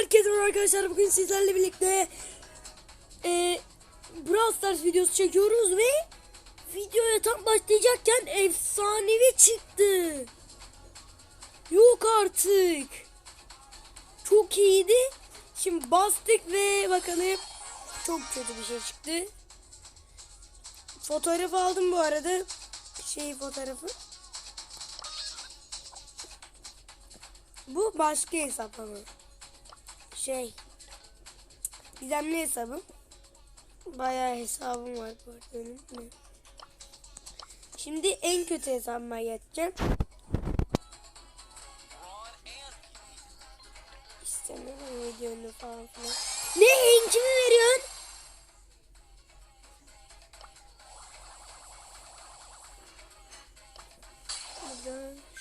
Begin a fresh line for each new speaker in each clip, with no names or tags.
Herkese merhaba arkadaşlar bugün sizlerle birlikte e, Brawl Stars videosu çekiyoruz ve videoya tam başlayacakken efsanevi çıktı. Yok artık. Çok iyiydi. Şimdi bastık ve bakalım çok kötü bir şey çıktı. Fotoğraf aldım bu arada. Şey fotoğrafı. Bu başka hesap ama. Şey. Gizemli hesabım. Bayağı hesabım var bu arada. Şimdi en kötü hesabıma geçeceğim. İstemiyorum videonu falan filan. Ne en kimi veriyorsun?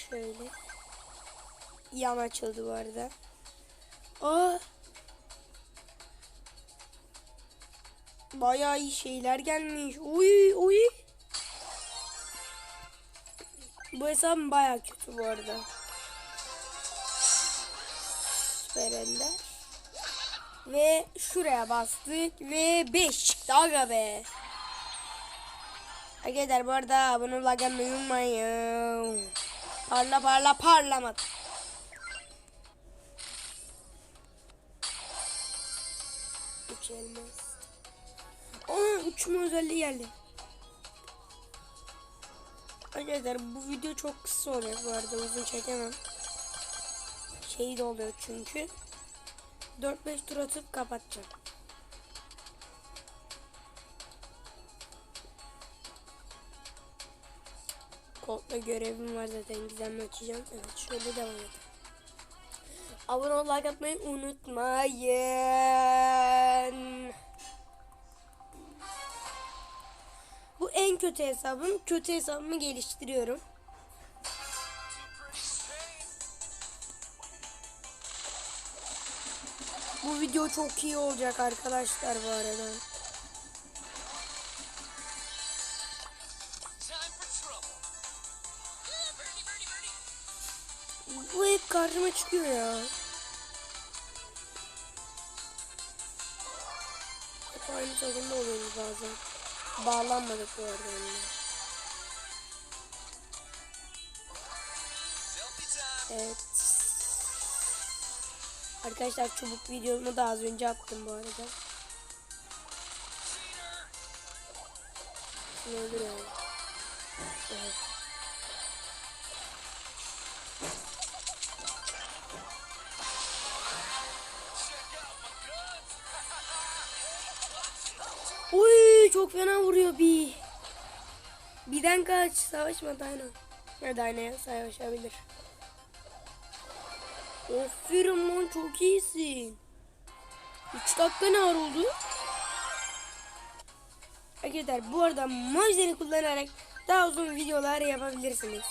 Şöyle. Yan açıldı bu arada. Aa. Bayağı iyi şeyler gelmiş. Uy uy. Bu hesabım bayağı kötü bu arada. Süper Ender. Ve şuraya bastık ve 5 çıktı aga be. Arkadaşlar bu arada abone olmayı unutmayın. Parla parla parlamadı. Üç elmas. Aa uçma özelliği geldi. Arkadaşlar bu video çok kısa oluyor bu arada uzun çekemem. Şey de oluyor çünkü. 4-5 tur atıp kapatacağım. Kodla görevim var zaten gizemli açacağım. Evet şöyle devam edelim. Abone ol, like atmayı unutmayın. Kötü hesabım. Kötü hesabımı geliştiriyorum. Bu video çok iyi olacak arkadaşlar bu arada. Bu hep karşıma çıkıyor ya. Hep aynı takımda oluyoruz bazen. Bağlanmadık bu arada onunla. Evet. Arkadaşlar çubuk videomu da az önce attım bu arada. Şunu öldür yani. Evet. Çok fena vuruyor bir. Birden kaç savaşma Dayna. Ya Dayna'ya savaşabilir. Aferin lan çok iyisin. 3 dakika ne var oldu? Arkadaşlar bu arada mojeni kullanarak daha uzun videolar yapabilirsiniz.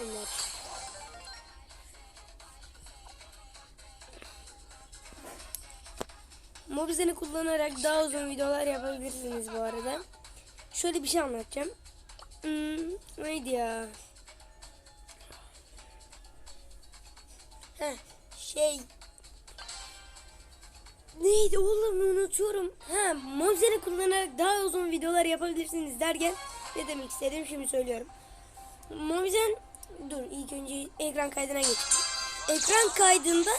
Evet. Mobizen'i kullanarak daha uzun videolar yapabilirsiniz bu arada. Şöyle bir şey anlatacağım. Hmm, neydi ya? Heh, şey... Neydi oğlum unutuyorum. Ha, Mobizen'i kullanarak daha uzun videolar yapabilirsiniz derken ne demek istedim şimdi söylüyorum. Mobizen dur ilk önce ekran kaydına geç. Ekran kaydında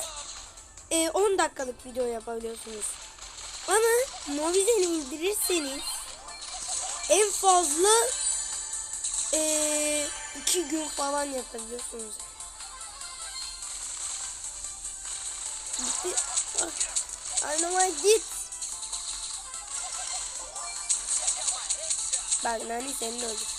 e, 10 dakikalık video yapabiliyorsunuz. Ama Movizen'i indirirseniz en fazla 2 gün falan yapabiliyorsunuz. Gitti. Anama git. Bak Nani senin öldü.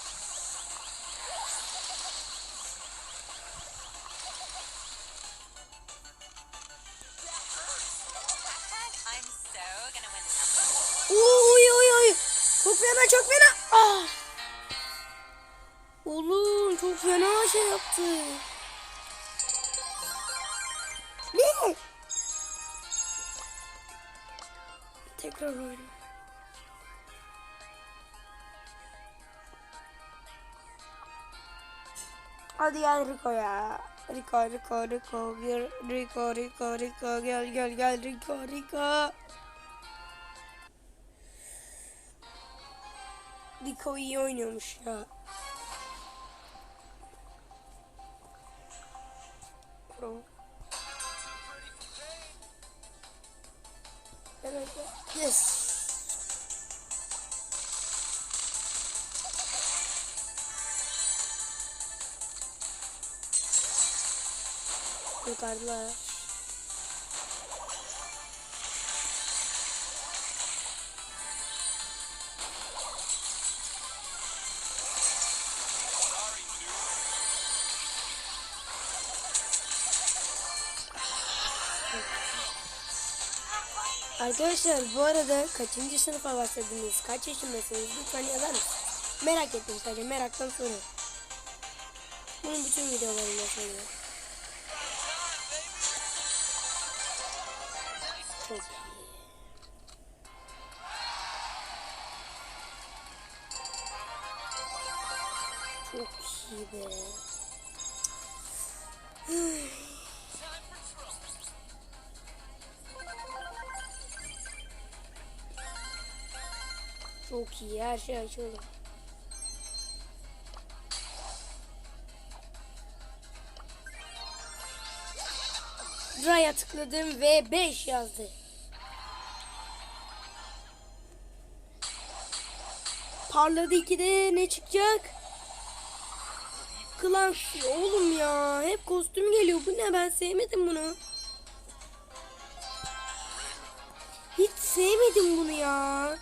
Ah! Oğlum çok fena şey yaptı. Ne? Tekrar oyna. Hadi gel Rico ya. Rico, Rico, Rico, Rico, Rico, Rico, gel, gel, gel, Rico, Rico. Rico iyi oynuyormuş ya. Pro. Evet. Yes. Kurtardılar. Arkadaşlar bu arada kaçıncı sınıfa başladınız? Kaç yaşındasınız? Lütfen yazar mısınız? Merak ettim sadece meraktan soruyorum. Bunun bütün videolarında söylüyorum. Çok iyi. Çok iyi be. Çok iyi her şey açıldı. Raya tıkladım ve 5 yazdı. Parladı 2'de ne çıkacak? Klan oğlum ya hep kostüm geliyor bu ne ben sevmedim bunu. Hiç sevmedim bunu ya.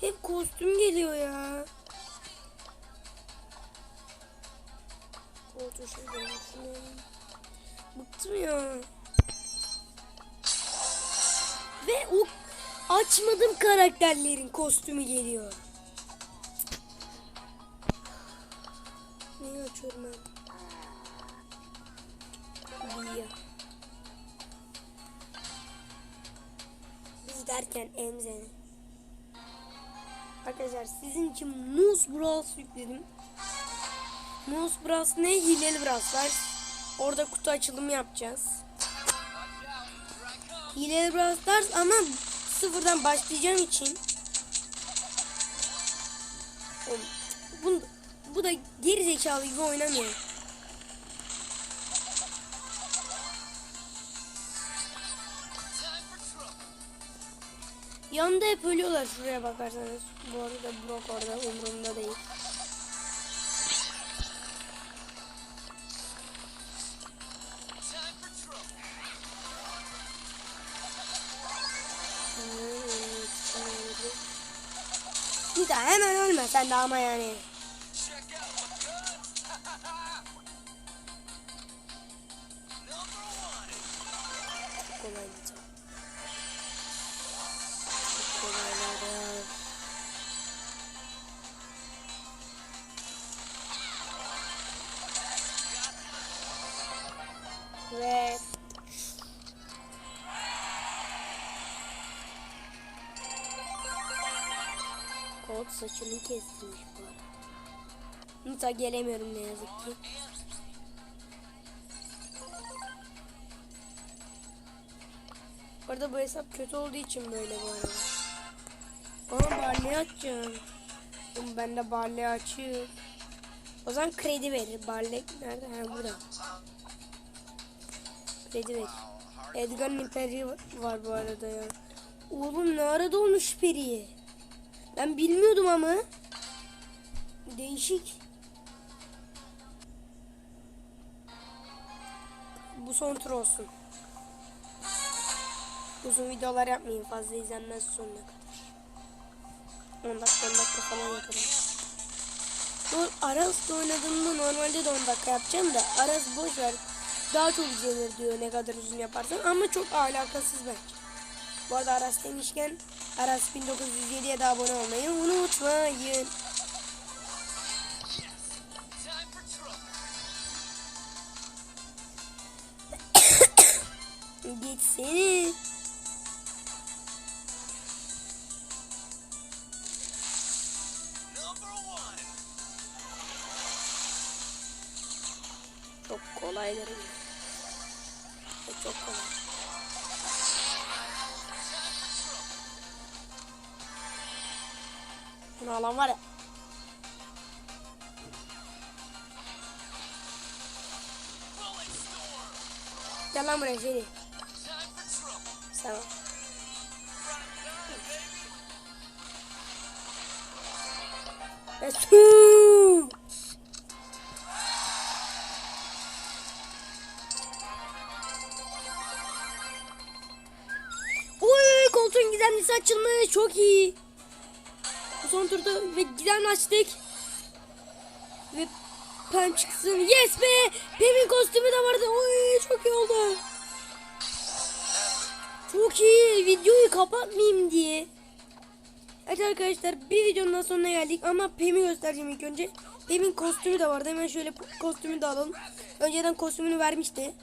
Hep kostüm geliyor ya. Bıktım ya. Ve o açmadığım karakterlerin kostümü geliyor. Neyi açıyorum ben? Lia. Biz derken Emze'ne. Arkadaşlar sizin için Moose Bros yükledim. Moose Bros ne? Hileli Bros var. Orada kutu açılımı yapacağız. Hileli Bros ama sıfırdan başlayacağım için. Bu, bu da geri zekalı gibi oynamıyor. Yanında hep ölüyorlar şuraya bakarsanız. Bu arada Brock orada umurumda değil. Bir daha hemen ölme sen de ama yani. Kolay bir Colt saçını kestirmiş bu arada. Nita gelemiyorum ne yazık ki. Bu arada bu hesap kötü olduğu için böyle bu arada. Ama Barley açacağım. Oğlum ben de Barley açayım. O zaman kredi verir. Barley nerede? Ha burada. Kredi verir. Edgar'ın peri var bu arada ya. Oğlum ne arada olmuş periyi? Ben bilmiyordum ama. Değişik. Bu son tur olsun. Uzun videolar yapmayayım fazla izlenmez sonuna kadar. 10 dakika 10 dakika falan yaparım. Bu Aras'la oynadığımda normalde de 10 dakika yapacağım da Aras boş ver. Daha çok izlenir diyor ne kadar uzun yaparsan ama çok alakasız bence. Bu arada Aras demişken Aras 1907'ye de abone olmayı unutmayın.
Gitsene.
Çok kolayları. Çok kolay. Bunu alan var ya. Gel lan buraya seni. Tamam. Let's go. Oy koltuğun gizemlisi açılmış. Çok iyi. Son turda ve gizemli açtık. Ve Pem çıksın. Yes be. Pem'in kostümü de vardı. Oy çok iyi oldu. Çok iyi. Videoyu kapatmayayım diye. Evet arkadaşlar bir videonun daha sonuna geldik ama Pem'i göstereceğim ilk önce. Pem'in kostümü de vardı. Hemen şöyle kostümü de alalım. Önceden kostümünü vermişti.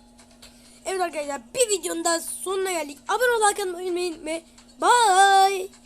Evet arkadaşlar bir videonun daha sonuna geldik. Abone ol, like atmayı unutmayın ve bye.